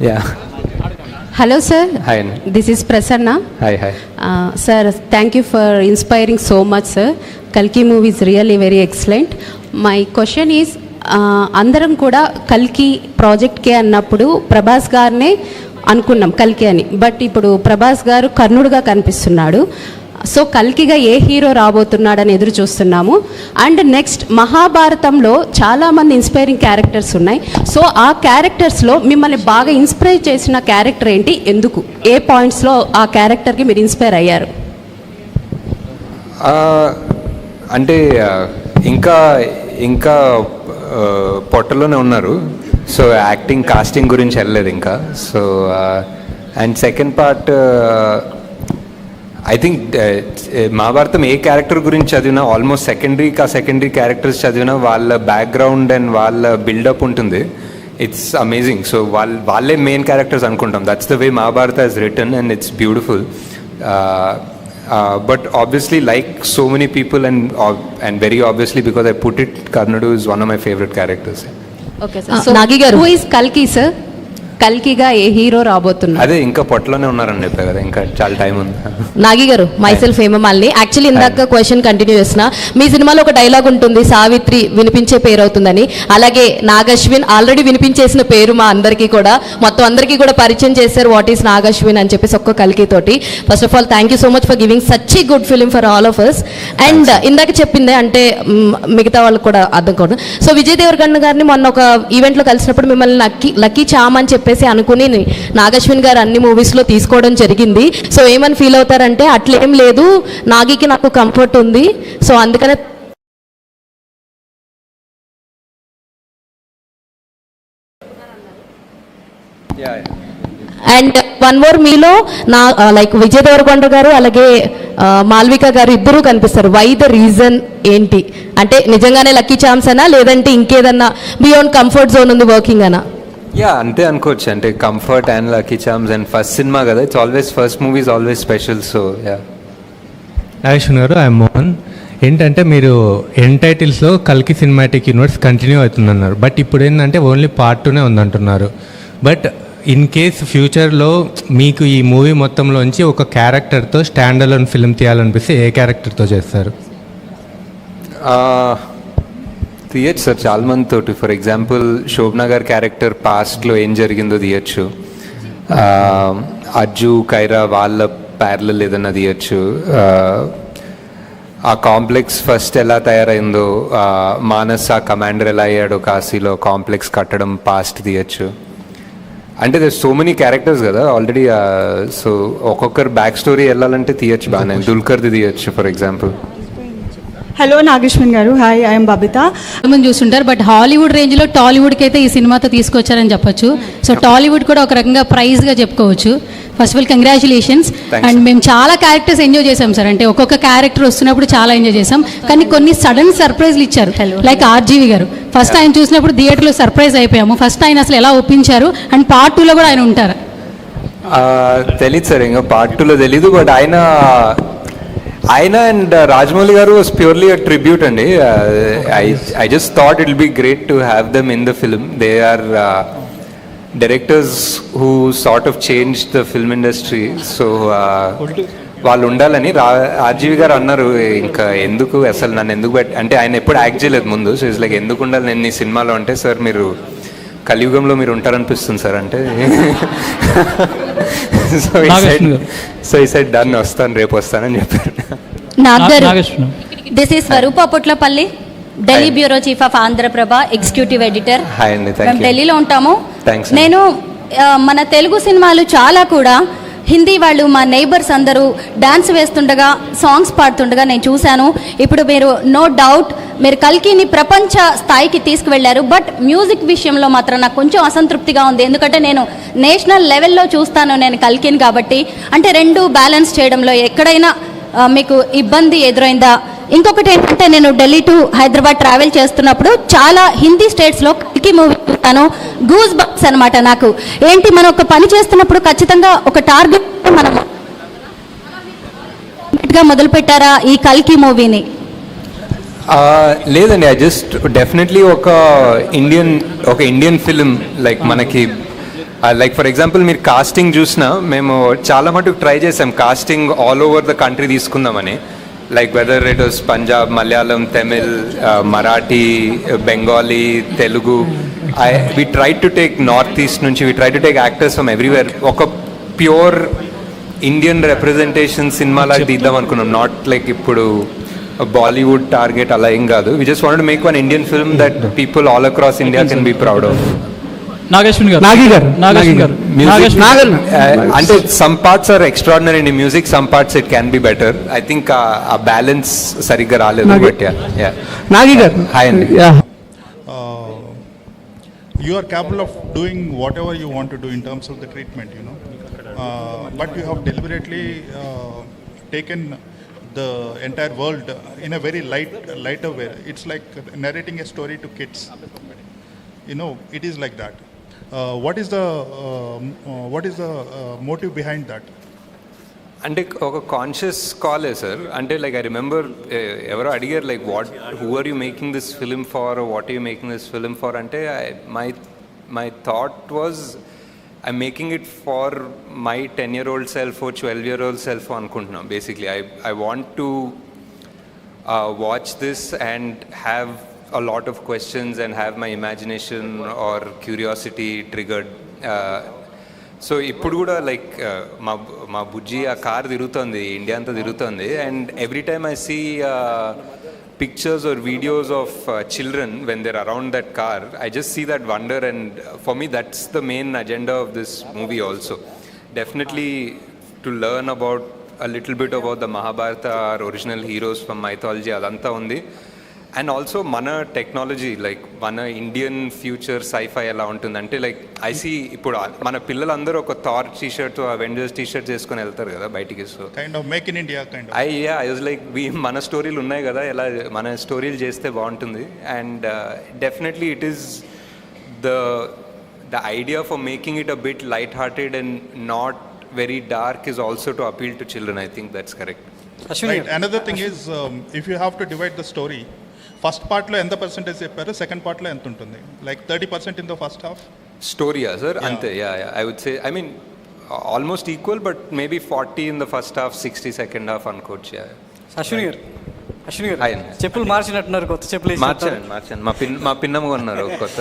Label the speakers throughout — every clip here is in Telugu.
Speaker 1: యా
Speaker 2: హలో సార్
Speaker 1: హాయ్ అండి
Speaker 2: this is Prasanna
Speaker 1: hi hi
Speaker 2: sir thank you for inspiring so much sir కల్కి movie is really very excellent my question is అందరం కూడా కల్కి ప్రాజెక్ట్కే అన్నప్పుడు ప్రభాస్ గారినే అనుకున్నాం కల్కి అని. బట్ ఇప్పుడు ప్రభాస్ గారు కర్ణుడుగా కనిపిస్తున్నాడు. సో కల్కిగా ఏ హీరో రాబోతున్నాడని ఎదురు చూస్తున్నాము. అండ్ నెక్స్ట్ మహాభారతంలో చాలామంది ఇన్స్పైరింగ్ క్యారెక్టర్స్ ఉన్నాయి. సో ఆ క్యారెక్టర్స్లో మిమ్మల్ని బాగా ఇన్స్పైర్ చేసిన క్యారెక్టర్ ఏంటి? ఎందుకు? ఏ పాయింట్స్లో ఆ క్యారెక్టర్కి మీరు ఇన్స్పైర్ అయ్యారు?
Speaker 1: అంటే ఇంకా ఇంకా పొట్టలోనే ఉన్నారు. సో యాక్టింగ్ కాస్టింగ్ గురించి వెళ్ళలేదు ఇంకా. So and second part I think Mahabharatam A character గురించి చదివినా ఆల్మోస్ట్ సెకండరీ కా సెకండరీ క్యారెక్టర్స్ చదివినా వాళ్ళ బ్యాక్గ్రౌండ్ అండ్ వాళ్ళ బిల్డప్ ఉంటుంది. ఇట్స్ అమేజింగ్ సో వాళ్ళ వాళ్ళే మెయిన్ క్యారెక్టర్స్ అనుకుంటాం. That's the way Mahabharata is return and it's beautiful but obviously like so many people and and very obviously because I put it కర్ణుడు is one of my favourite characters
Speaker 2: okay
Speaker 3: Ah, Nagi గారు.
Speaker 2: హూ ఇస్ కల్కి సార్ కల్కిగా ఏ హీరో రాబోతున్నారు?
Speaker 1: అదే ఇంకా పొట్టలోనే ఉన్నారని చెప్పా కదా ఇంకా చాలా టైం ఉంది.
Speaker 3: నాగి గారు మైసెల్ఫ్ హేమమాలిని యాక్చువల్లీ ఇందాక క్వశ్చన్ కంటిన్యూ చేస్తున్నా. మీ సినిమాలో ఒక డైలాగ్ ఉంటుంది సావిత్రి వినిపించే పేరు అవుతుందని. అలాగే నాగశ్విన్ ఆల్రెడీ వినిపించేసిన పేరు మా అందరికీ కూడా. మొత్తం అందరికీ కూడా పరిచయం చేశారు వాట్ ఈస్ నాగశ్విన్ అని చెప్పేసి ఒక్క కలికి తోటి first of all thank you so much for giving such ఈ good film for all of us and ఇందాక చెప్పిందే అంటే మిగతా వాళ్ళకి కూడా అర్థం కాదు. సో విజయ్ దేవరకొండ గారిని మొన్న ఒక ఈవెంట్లో కలిసినప్పుడు మిమ్మల్ని లక్కీ లక్కీ చామ్ అని చెప్పేసి అనుకుని నాగశ్విన్ గారు అన్ని మూవీస్లో తీసుకోవడం జరిగింది. సో ఏమని ఫీల్ అవుతారంటే అట్లేం లేదు నాగికి నాకు కంఫర్ట్ ఉంది. సో అందుకనే అండ్ వన్ మోర్ మీలో నా లైక్ విజయ్ దేవరకొండ గారు అలాగే ఆ, మాల్విక గారు ఇద్దరూ కనిపిస్తారు. వై ద రీజన్ ఏంటి? అంటే నిజంగానే లక్కీ ఛాన్స్ అనా లేదంటే ఇంకేదన్నా బియాండ్ కంఫర్ట్ జోన్ ఉంది వర్కింగ్ అనా?
Speaker 1: యా అంతే అనుకోవచ్చు. అంటే comfort and lucky charms and first cinema కదా. It's always first movie is always special so yeah
Speaker 4: Nag Ashwin గారు ఐఎమ్ మోహన్ ఏంటంటే మీరు ఎన్ టైటిల్స్లో కల్కి సినిమాటిక్ యూనివర్స్ కంటిన్యూ అవుతుందన్నారు. బట్ ఇప్పుడు ఏంటంటే ఓన్లీ పార్ట్ టూనే ఉందంటున్నారు. బట్ ఇన్ కేస్ ఫ్యూచర్లో మీకు ఈ మూవీ మొత్తంలోంచి ఒక క్యారెక్టర్తో స్టాండ్ అలోన్ ఫిల్మ్ తీయాలనిపిస్తే ఏ క్యారెక్టర్తో చేస్తారు?
Speaker 1: తీయచ్చు సార్. చాలా మంది తోటి ఫర్ ఎగ్జాంపుల్ శోభనా గారి క్యారెక్టర్ పాస్ట్లో ఏం జరిగిందో తీయచ్చు. అజ్జు కైరా వాళ్ళ ప్యారలల్ ఏదన్నా తీయచ్చు. ఆ కాంప్లెక్స్ ఫస్ట్ ఎలా తయారైందో మానస్ ఆ కమాండర్ ఎలా అయ్యాడో కాశీలో కాంప్లెక్స్ కట్టడం పాస్ట్ తీయచ్చు. అంటే దర్ సో మెనీ క్యారెక్టర్స్ కదా ఆల్రెడీ సో ఒక్కొక్కరు బ్యాక్ స్టోరీ వెళ్ళాలంటే తీయచ్చు బాగానే. దుల్కర్ది తీయచ్చు for example
Speaker 5: hello Nageshwan garu hi I'm Babita
Speaker 6: మంది చూస్తుంటారు బట్ హాలీవుడ్ రేంజ్లో టాలీవుడ్కి అయితే ఈ సినిమాతో తీసుకొచ్చారని చెప్పొచ్చు. సో టాలీవుడ్ కూడా ఒక రకంగా ప్రైజ్గా చెప్పుకోవచ్చు. First of all congratulations. And మేము చాలా క్యారెక్టర్స్ ఎంజాయ్ చేసాం సార్ అంటే ఒక్కొక్క క్యారెక్టర్ వస్తున్నప్పుడు చాలా ఎంజాయ్ చేసాం కానీ కొన్ని సడన్ సర్ప్రైజ్లు ఇచ్చారు. Like RGV garu. ఫస్ట్ ఆయన చూసినప్పుడు థియేటర్లో సర్ప్రైజ్ అయిపోయాము. ఫస్ట్ ఆయన అసలు ఎలా ఒప్పించారు? అండ్ పార్ట్ టూలో కూడా ఆయన ఉంటారు.
Speaker 1: తెలీదు సార్ ఇంకా పార్ట్ టూలో తెలీదు బట్ ఆయన ఆయన అండ్ uh, రాజమౌళి గారు వాస్ ప్యూర్లీ అ ట్రిబ్యూట్ అండి. I I just thought it be great to have them in the film they are directors who sort of change the film industry so వాళ్ళు ఉండాలని రా ఆర్జీవి గారు అన్నారు ఇంకా ఎందుకు అసలు నన్ను ఎందుకు పెట్ అంటే ఆయన ఎప్పుడు యాక్ట్ చేయలేదు ముందు. సో ఇట్స్ లైక్ ఎందుకు ఉండాలి నేను ఈ సినిమాలో? అంటే సార్ మీరు కలియుగంలో మీరు ఉంటారనిపిస్తుంది సార్. అంటే సో
Speaker 7: గారు.
Speaker 1: సో ఈ సైడ్ డన్ వస్తాను రేపు వస్తానని చెప్పారు.
Speaker 8: Nagar this is Swaroopa Potlapalli Delhi. Bureau chief of Andhra Prabha executive editor.
Speaker 1: Hi అండి
Speaker 8: మేము ఢిల్లీలో ఉంటాము. నేను మన తెలుగు సినిమాలు చాలా కూడా హిందీ వాళ్ళు మా నైబర్స్ అందరూ డాన్స్ వేస్తుండగా సాంగ్స్ పాడుతుండగా నేను చూశాను. ఇప్పుడు మీరు నో డౌట్ మీరు కల్కిని ప్రపంచ స్థాయికి తీసుకువెళ్ళారు. బట్ మ్యూజిక్ విషయంలో మాత్రం నాకు కొంచెం అసంతృప్తిగా ఉంది. ఎందుకంటే నేను నేషనల్ లెవెల్లో చూస్తాను నేను కల్కిని కాబట్టి. అంటే రెండు బ్యాలెన్స్ చేయడంలో ఎక్కడైనా మీకు ఇబ్బంది ఎదురైందా? ఇంకొకటి ఏంటంటే నేను ఢిల్లీ టు హైదరాబాద్ ట్రావెల్ చేస్తున్నప్పుడు చాలా హిందీ స్టేట్స్లో కల్కి మూవీ చూస్తాను గూస్ బంక్స్ అనమాట నాకు. ఏంటి మనం ఒక పని చేస్తున్నప్పుడు ఖచ్చితంగా ఒక టార్గెట్ మనం గా మొదలు పెట్టారా ఈ కల్కి మూవీని?
Speaker 1: లేదండి ఐ జస్ట్ డెఫినెట్లీ ఒక ఇండియన్ ఒక ఇండియన్ ఫిలిం లైక్ మనకి లైక్ ఫర్ ఎగ్జాంపుల్ మీరు కాస్టింగ్ చూసినా మేము చాలా మటుకు ట్రై చేసాం casting all over the country తీసుకుందామని. Like whether it was Punjab Malayalam Tamil Marathi Bengali Telugu I we try to take north east నుంచి we try to take actors from everywhere ఒక ప్యూర్ ఇండియన్ రిప్రజెంటేషన్ సినిమాలాగా తీద్దాం అనుకున్నాం. నాట్ లైక్ ఇప్పుడు బాలీవుడ్ టార్గెట్ అలా ఏం కాదు. We just want make one Indian film that people all across India can be proud of
Speaker 7: Nag Ashwin గారు
Speaker 9: నాగి గారు
Speaker 7: నాగేశ్వన్ గారు
Speaker 1: Music,
Speaker 7: నాగేశ్వన్
Speaker 1: uh, అంటే some parts are extraordinary in music some parts it can be better I think ఆ బ్యాలెన్స్ సరిగ్గా రాలేదు బట్ యా
Speaker 9: నాగి గారు
Speaker 1: హాయ్ అండి
Speaker 9: Yeah.
Speaker 10: uh, you are capable of doing whatever you want to do in terms of the treatment, you know. Uh, but you have deliberately uh, taken the entire world in a very light, lighter way. It's like narrating a story to kids. You know, it is like that. What is the what is the motive behind that
Speaker 1: అంటే ఒక కాన్షియస్ కాలే సార్ అంటే లైక్ ఐ రిమెంబర్ ఎవరో అడిగారు like what who are you making this film for what you making this film for అంటే my my thought was I making it for my ten year old self twelve year old self అనుకుంటున్నాం basically I I want to watch this and have a lot of questions and have my imagination or curiosity triggered. Uh, so ఇప్పుడు కూడా లైక్ uh, మా మా బుజ్జి ఆ కార్ తిరుగుతుంది ఇండియా అంతా తిరుగుతుంది and every time I see pictures or videos of children when there around that car I just see that wonder and for me that's the main agenda of this movie also definitely to learn about a little bit about the Mahabharata, our original heroes from mythology, అదంతా ఉంది అండ్ ఆల్సో మన టెక్నాలజీ లైక్ మన ఇండియన్ ఫ్యూచర్ సైఫై ఎలా ఉంటుంది అంటే లైక్ ఐసీ ఇప్పుడు ఆ- మన పిల్లలందరూ ఒక Thor T shirt Avengers T shirt చేసుకొని వెళ్తారు కదా బయటికి so
Speaker 10: Kind of make in India, kind of.
Speaker 1: I yeah I was like we మన స్టోరీలు ఉన్నాయి కదా ఎలా మన స్టోరీలు చేస్తే బాగుంటుంది and definitely it is the the idea for making it a bit light hearted and not very dark is also to appeal to children I think that's correct
Speaker 7: Ashwini
Speaker 10: Right. Another thing is, um, if you have to divide the story, first పార్ట్లో ఎంత పర్సెంటేజ్ చెప్పారు సెకండ్ పార్ట్లో ఎంత ఉంటుంది? Like thirty percent in the first half
Speaker 1: స్టోరీయా sir అంతే. Yeah yeah I would say I mean almost equal but maybe forty in the first half sixty second half అనుకోవచ్చు. Yeah.
Speaker 7: అశ్విని గారు అశ్విని గారు
Speaker 1: అండి.
Speaker 7: చెప్పులు మార్చినట్టున్నారు కొత్త చెప్పులు వేసి
Speaker 1: మార్చానండి మార్చాను మా పిన్ మా పిన్నమ్మ కొన్నారు కొత్త.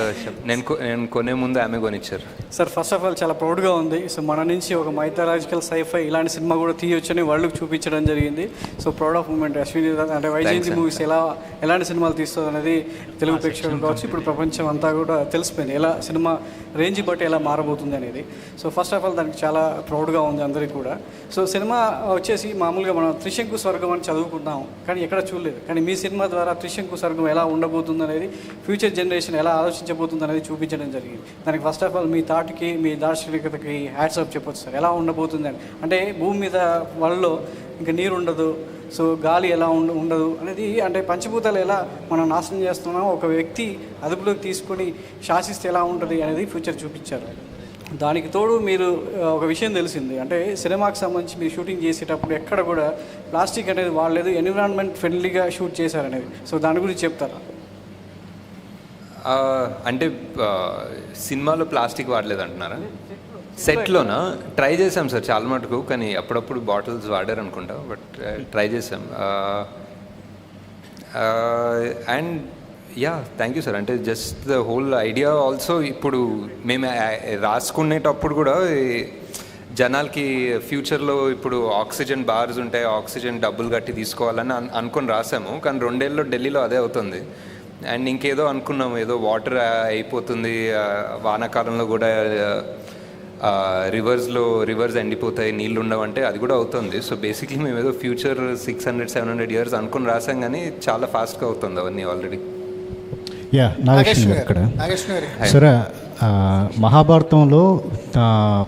Speaker 1: నేను నేను కొనే ముందు ఆమె కొనిచ్చారు.
Speaker 7: సార్ ఫస్ట్ ఆఫ్ ఆల్ చాలా ప్రౌడ్గా ఉంది. సో మన నుంచి ఒక మైథలాజికల్ సైఫై ఇలాంటి సినిమా కూడా తీయొచ్చని వరల్డ్కి చూపించడం జరిగింది. So proud of moment Ashwini అంటే వైజయంతి మూవీస్ ఎలా ఎలాంటి సినిమాలు తీస్తుంది అనేది తెలుగు ప్రేక్షకులు కావచ్చు. ఇప్పుడు ప్రపంచం అంతా కూడా తెలిసిపోయింది. ఎలా సినిమా రేంజ్ బట్టి ఎలా మారబోతుంది అనేది. సో ఫస్ట్ ఆఫ్ ఆల్ దానికి చాలా ప్రౌడ్గా ఉంది అందరికీ కూడా. సో సినిమా వచ్చేసి మామూలుగా మనం త్రిశంకు స్వర్గం అని చదువుకుంటాం. కానీ ఎక్కడ చూడలేదు. కానీ మీ సినిమా ద్వారా త్రిశంకు సర్గం ఎలా ఉండబోతుంది అనేది ఫ్యూచర్ జనరేషన్ ఎలా ఆలోచించబోతుంది అనేది చూపించడం జరిగింది. దానికి ఫస్ట్ ఆఫ్ ఆల్ మీ థాట్కి మీ దార్శనికతకి హ్యాట్స్ ఆఫ్ చెప్పొచ్చు సార్. ఎలా ఉండబోతుంది అని అంటే భూమి మీద వాళ్ళలో ఇంకా నీరు ఉండదు సో గాలి ఎలా ఉండ ఉండదు అనేది అంటే పంచభూతాలు ఎలా మనం నాశనం చేస్తున్నాం ఒక వ్యక్తి అదుపులోకి తీసుకొని శాసిస్తే ఎలా ఉంటుంది అనేది ఫ్యూచర్ చూపించారు. దానికి తోడు మీరు ఒక విషయం తెలిసింది. అంటే సినిమాకి సంబంధించి మీరు షూటింగ్ చేసేటప్పుడు ఎక్కడ కూడా ప్లాస్టిక్ అనేది వాడలేదు ఎన్విరాన్మెంట్ ఫ్రెండ్లీగా షూట్ చేశారనేది. సో దాని గురించి చెప్తారా?
Speaker 1: అంటే సినిమాలో ప్లాస్టిక్ వాడలేదు అంటున్నారా? సెట్లోనా? ట్రై చేసాం సార్ చాలా మటుకు కానీ అప్పుడప్పుడు బాటిల్స్ వాడారు అనుకుంటా బట్ ట్రై చేసాం and yeah thank you sir అంటే just the whole idea also ఇప్పుడు మేము రాసుకునేటప్పుడు కూడా జనాలకి ఫ్యూచర్లో ఇప్పుడు ఆక్సిజన్ బార్స్ ఉంటాయి ఆక్సిజన్ డబ్బులు కట్టి తీసుకోవాలని అన్- అనుకొని రాసాము. కానీ రెండేళ్ళలో ఢిల్లీలో అదే అవుతుంది. అండ్ ఇంకేదో అనుకున్నాము ఏదో వాటర్ అయిపోతుంది వానాకాలంలో కూడా రివర్స్లో రివర్స్ ఎండిపోతాయి నీళ్ళు ఉండవంటే అది కూడా అవుతుంది. సో బేసిక్లీ మేము ఏదో future six hundred seven hundred years అనుకుని రాసాం కానీ చాలా ఫాస్ట్గా అవుతుంది అవన్నీ ఆల్రెడీ
Speaker 9: యా నాగేశ్వర గారు ఇక్కడ. సరే మహాభారతంలో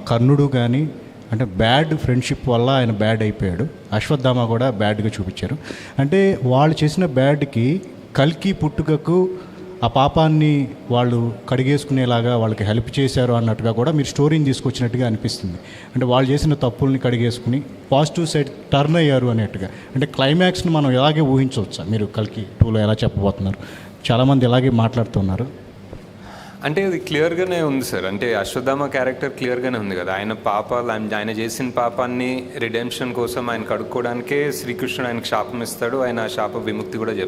Speaker 9: కర్ణుడు కానీ అంటే బ్యాడ్ ఫ్రెండ్షిప్ వల్ల ఆయన బ్యాడ్ అయిపోయాడు. అశ్వత్థామ కూడా బ్యాడ్గా చూపించారు. అంటే వాళ్ళు చేసిన బ్యాడ్కి కల్కి పుట్టుకకు ఆ పాపాన్ని వాళ్ళు కడిగేసుకునేలాగా వాళ్ళకి హెల్ప్ చేశారు అన్నట్టుగా కూడా మీరు స్టోరీని తీసుకొచ్చినట్టుగా అనిపిస్తుంది. అంటే వాళ్ళు చేసిన తప్పుల్ని కడిగేసుకుని పాజిటివ్ సైడ్ టర్న్ అయ్యారు అనేట్టుగా అంటే క్లైమాక్స్ని మనం ఇలాగే ఊహించవచ్చా? మీరు కల్కి టూలో ఎలా చెప్పబోతున్నారు? చాలామంది ఇలాగే మాట్లాడుతున్నారు.
Speaker 1: అంటే అది క్లియర్గానే ఉంది సార్. అంటే అశ్వత్థామ క్యారెక్టర్ క్లియర్గానే ఉంది కదా. ఆయన పాప ఆయన చేసిన పాపాన్ని రిడెంప్షన్ కోసం ఆయన కడుక్కోవడానికే శ్రీకృష్ణుడు ఆయనకు శాపం ఇస్తాడు. ఆయన ఆ శాప విముక్తి కూడా చెప్తాడు